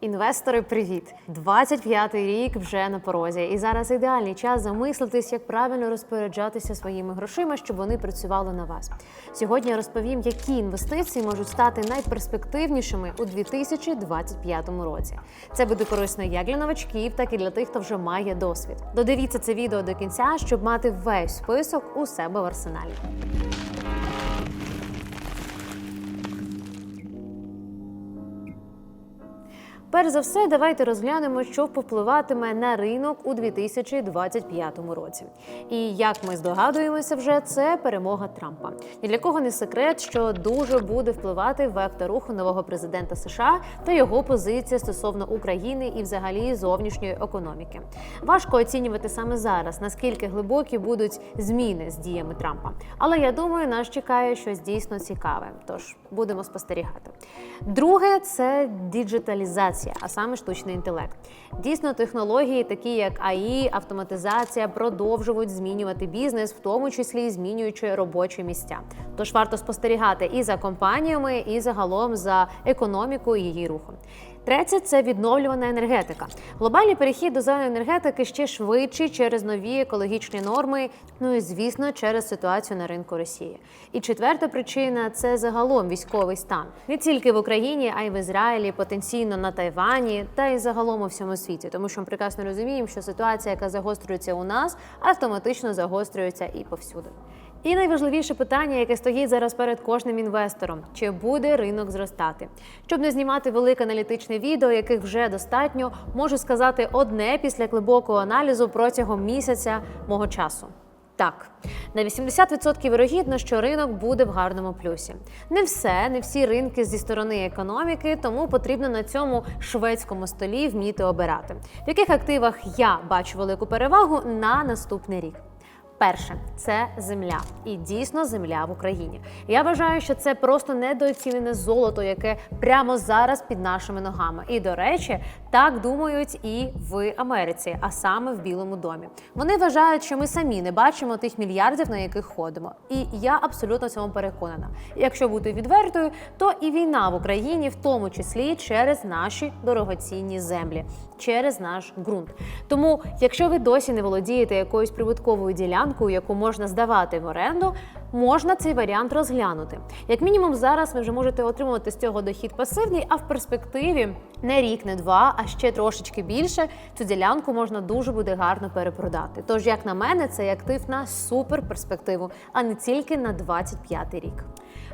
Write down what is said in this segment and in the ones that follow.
Інвестори, привіт! 25-й рік вже на порозі, і зараз ідеальний час замислитись, як правильно розпоряджатися своїми грошима, щоб вони працювали на вас. Сьогодні розповім, які інвестиції можуть стати найперспективнішими у 2025 році. Це буде корисно як для новачків, так і для тих, хто вже має досвід. Додивіться це відео до кінця, щоб мати весь список у себе в арсеналі. Перш за все, давайте розглянемо, що впливатиме на ринок у 2025 році. І як ми здогадуємося, вже це перемога Трампа. Ні для кого не секрет, що дуже буде впливати вектор руху нового президента США та його позиція стосовно України і, взагалі, зовнішньої економіки. Важко оцінювати саме зараз, наскільки глибокі будуть зміни з діями Трампа. Але я думаю, нас чекає щось дійсно цікаве. Тож будемо спостерігати. Друге це діджиталізація, а саме штучний інтелект. Дійсно, технології, такі як АІ, автоматизація, продовжують змінювати бізнес, в тому числі змінюючи робочі місця. Тож варто спостерігати і за компаніями, і загалом за економікою її рухом. Третє це відновлювана енергетика. Глобальний перехід до зеленої енергетики ще швидший через нові екологічні норми. Ну і звісно, через ситуацію на ринку Росії. І четверта причина це загалом військовий стан не тільки в Україні, а й в Ізраїлі, потенційно на Тайвані та й загалом у всьому світі. Тому що ми прекрасно розуміємо, що ситуація, яка загострюється у нас, автоматично загострюється і повсюди. І найважливіше питання, яке стоїть зараз перед кожним інвестором: чи буде ринок зростати? Щоб не знімати велике аналітичне відео, яких вже достатньо, можу сказати одне після глибокого аналізу протягом місяця мого часу. Так, на 80% вірогідно, що ринок буде в гарному плюсі. Не все, не всі ринки зі сторони економіки, тому потрібно на цьому шведському столі вміти обирати. В яких активах я бачу велику перевагу на наступний рік. Перше це земля, і дійсно земля в Україні. Я вважаю, що це просто недооцінене золото, яке прямо зараз під нашими ногами. І до речі, так думають і в Америці, а саме в Білому домі. Вони вважають, що ми самі не бачимо тих мільярдів, на яких ходимо. І я абсолютно цьому переконана. Якщо бути відвертою, то і війна в Україні, в тому числі через наші дорогоцінні землі, через наш ґрунт. Тому, якщо ви досі не володієте якоюсь прибутковою ділянкою, яку можна здавати в оренду, можна цей варіант розглянути. Як мінімум, зараз ви вже можете отримувати з цього дохід пасивний, а в перспективі не рік, не два, а ще трошечки більше цю ділянку можна дуже буде гарно перепродати. Тож, як на мене, цей актив на супер перспективу, а не тільки на 25 рік.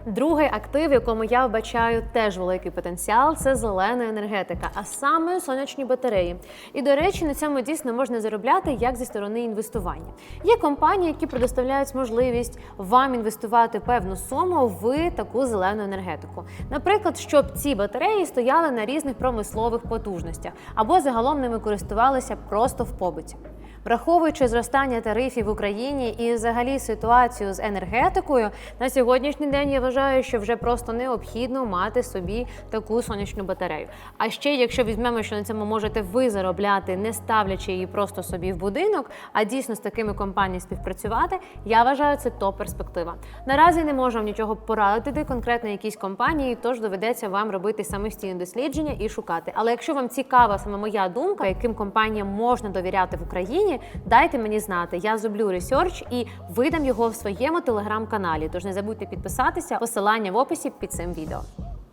Другий актив, в якому я вбачаю теж великий потенціал, це зелена енергетика, а саме сонячні батареї. І до речі, на цьому дійсно можна заробляти як зі сторони інвестування. Є компанії, які предоставляють можливість вам інвестувати певну суму в таку зелену енергетику. Наприклад, щоб ці батареї стояли на різних промислових потужностях або загалом ними користувалися просто в побуті. Враховуючи зростання тарифів в Україні і взагалі ситуацію з енергетикою, на сьогоднішній день я вважаю, що вже просто необхідно мати собі таку сонячну батарею. А ще, якщо візьмемо, що на цьому можете ви заробляти, не ставлячи її просто собі в будинок, а дійсно з такими компаніями співпрацювати, я вважаю це топ перспектива. Наразі не можу вам нічого порадити конкретно якійсь компанії, тож доведеться вам робити самостійне дослідження і шукати. Але якщо вам цікава саме моя думка, яким компаніям можна довіряти в Україні, дайте мені знати. Я зроблю ресерч і видам його в своєму телеграм-каналі. Тож не забудьте підписатися. Посилання в описі під цим відео.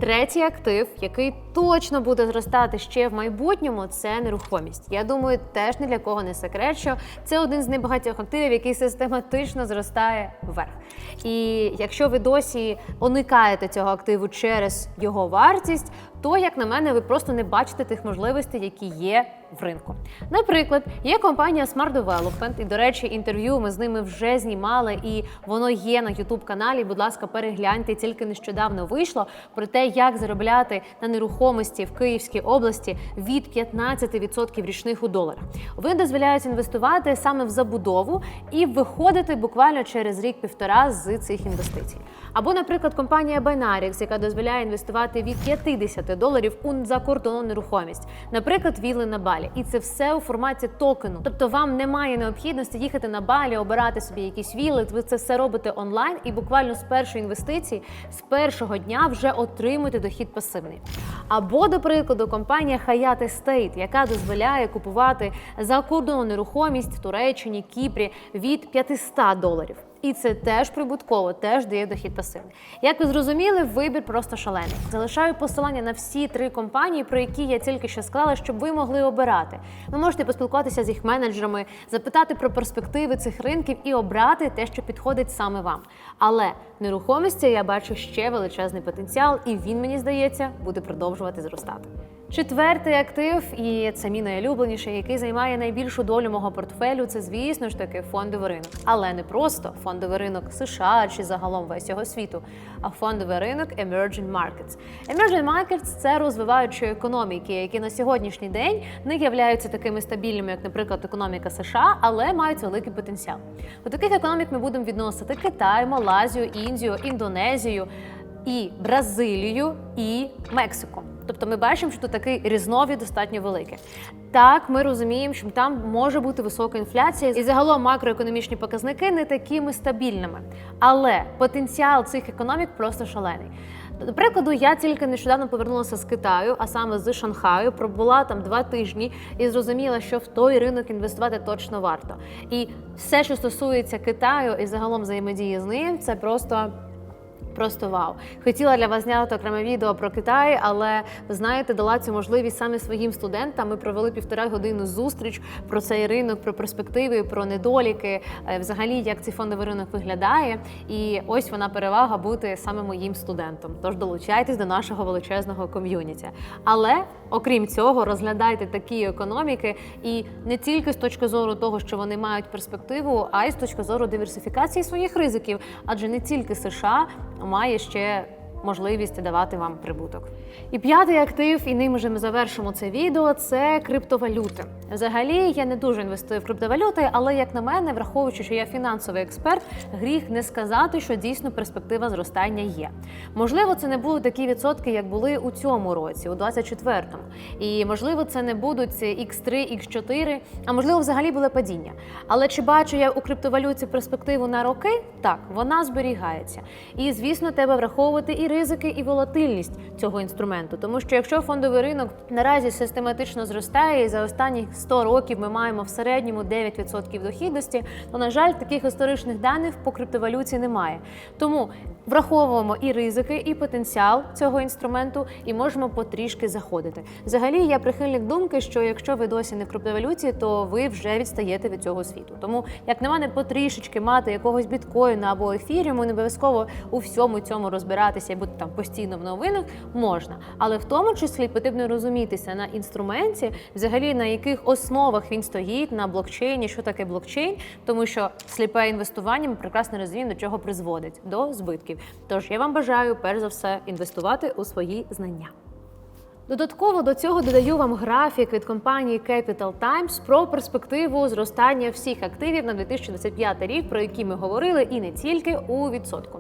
Третій актив, який точно буде зростати ще в майбутньому, це нерухомість. Я думаю, теж ні для кого не секрет, що це один з небагатьох активів, який систематично зростає вверх. І якщо ви досі уникаєте цього активу через його вартість, то, як на мене, ви просто не бачите тих можливостей, які є в ринку. Наприклад, є компанія Smart Development, і, до речі, інтерв'ю ми з ними вже знімали, і воно є на youtube каналі. Будь ласка, перегляньте, тільки нещодавно вийшло про те, як заробляти на нерухомості в Київській області від 15% річних у доларах. Вони дозволяють інвестувати саме в забудову і виходити буквально через рік-півтора з цих інвестицій. Або, наприклад, компанія Binarix, яка дозволяє інвестувати від 50 інвестувати доларів у закордонну нерухомість, наприклад, вілли на балі, і це все у форматі токену. Тобто вам немає необхідності їхати на балі, обирати собі якісь вілли. Ви це все робите онлайн, і буквально з першої інвестиції, з першого дня вже отримуєте дохід пасивний. Або, до прикладу, компанія Hyatt Estate, яка дозволяє купувати закордонну нерухомість в Туреччині, Кіпрі від 500 доларів. І це теж прибутково, теж дає дохід пасивний. Як ви зрозуміли, вибір просто шалений. Залишаю посилання на всі три компанії, про які я тільки що склала, щоб ви могли обирати. Ви можете поспілкуватися з їх менеджерами, запитати про перспективи цих ринків і обрати те, що підходить саме вам. Але нерухомості я бачу ще величезний потенціал, і він мені здається буде продовжувати зростати. Четвертий актив, і це мій найулюбленіший, який займає найбільшу долю мого портфелю. Це, звісно ж таки, фондовий ринок. Але не просто фондовий ринок США чи загалом весь його світу, а фондовий ринок Emerging Markets. Emerging Markets – це розвиваючі економіки, які на сьогоднішній день не являються такими стабільними, як, наприклад, економіка США, але мають великий потенціал. До таких економік ми будемо відносити Китай, Малайзію, Індію, Індонезію. І Бразилію, і Мексику. Тобто ми бачимо, що тут такий різновід достатньо великий. Так, ми розуміємо, що там може бути висока інфляція, і загалом макроекономічні показники не такими стабільними. Але потенціал цих економік просто шалений. До прикладу, я тільки нещодавно повернулася з Китаю, а саме з Шанхаю, пробула там два тижні і зрозуміла, що в той ринок інвестувати точно варто. І все, що стосується Китаю і загалом взаємодії з ним, це просто. Просто вау. Хотіла для вас зняти окреме відео про Китай, але ви знаєте, дала цю можливість саме своїм студентам. Ми провели півтора години зустріч про цей ринок, про перспективи, про недоліки, е, взагалі як цей фондовий ринок виглядає. І ось вона перевага бути саме моїм студентом. Тож долучайтесь до нашого величезного ком'юніті. Але окрім цього, розглядайте такі економіки і не тільки з точки зору того, що вони мають перспективу, а й з точки зору диверсифікації своїх ризиків, адже не тільки США має ще можливість давати вам прибуток. І п'ятий актив, і ним же ми завершимо це відео. Це криптовалюти. Взагалі я не дуже інвестую в криптовалюти, але як на мене, враховуючи, що я фінансовий експерт, гріх не сказати, що дійсно перспектива зростання є. Можливо, це не будуть такі відсотки, як були у цьому році, у 24-му. І можливо, це не будуть X3, X4, а можливо, взагалі було падіння. Але чи бачу я у криптовалюті перспективу на роки? Так, вона зберігається. І звісно, треба враховувати і ризики, і волатильність цього інструменту. Тому що якщо фондовий ринок наразі систематично зростає, і за останні 100 років ми маємо в середньому 9% дохідності, то на жаль, таких історичних даних по криптовалюті немає. Тому враховуємо і ризики, і потенціал цього інструменту, і можемо потрішки заходити. Взагалі, я прихильник думки, що якщо ви досі не в криптовалюті, то ви вже відстаєте від цього світу. Тому, як на мене, потрішечки мати якогось біткоїна або ефіріуму, не обов'язково у всьому цьому розбиратися і бути там постійно в новинах можна. Але в тому числі потрібно розумітися на інструменті, взагалі на яких основах він стоїть на блокчейні, що таке блокчейн, тому що сліпе інвестування ми прекрасно розуміємо, до чого призводить до збитків. Тож я вам бажаю перш за все інвестувати у свої знання. Додатково до цього додаю вам графік від компанії Capital Times про перспективу зростання всіх активів на 2025 рік, про які ми говорили, і не тільки у відсотку.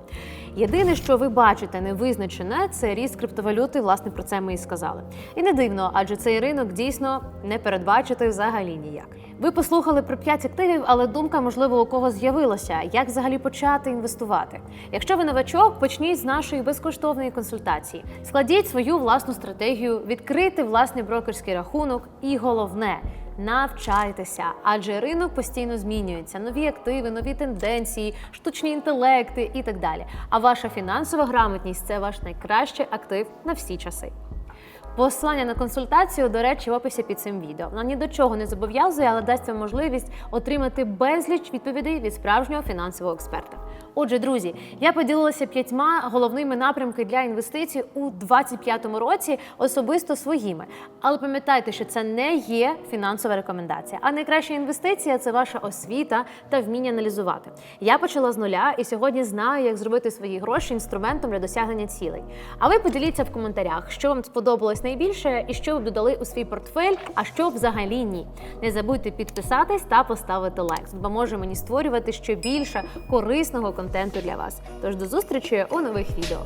Єдине, що ви бачите невизначене, це ріст криптовалюти. Власне про це ми і сказали. І не дивно, адже цей ринок дійсно не передбачити взагалі ніяк. Ви послухали про 5 активів, але думка, можливо, у кого з'явилася, як взагалі почати інвестувати. Якщо ви новачок, почніть з нашої безкоштовної консультації. Складіть свою власну стратегію, відкрити власний брокерський рахунок, і головне. Навчайтеся, адже ринок постійно змінюється. Нові активи, нові тенденції, штучні інтелекти і так далі. А ваша фінансова грамотність це ваш найкращий актив на всі часи. Посилання на консультацію, до речі, в описі під цим відео. Вона ні до чого не зобов'язує, але дасть вам можливість отримати безліч відповідей від справжнього фінансового експерта. Отже, друзі, я поділилася п'ятьма головними напрямками для інвестицій у 2025 році, особисто своїми. Але пам'ятайте, що це не є фінансова рекомендація. А найкраща інвестиція це ваша освіта та вміння аналізувати. Я почала з нуля і сьогодні знаю, як зробити свої гроші інструментом для досягнення цілей. А ви поділіться в коментарях, що вам сподобалось найбільше і що ви додали у свій портфель, а що взагалі ні. Не забудьте підписатись та поставити лайк. бо допоможе мені створювати ще більше корисного контенту для вас. Тож до зустрічі у нових відео.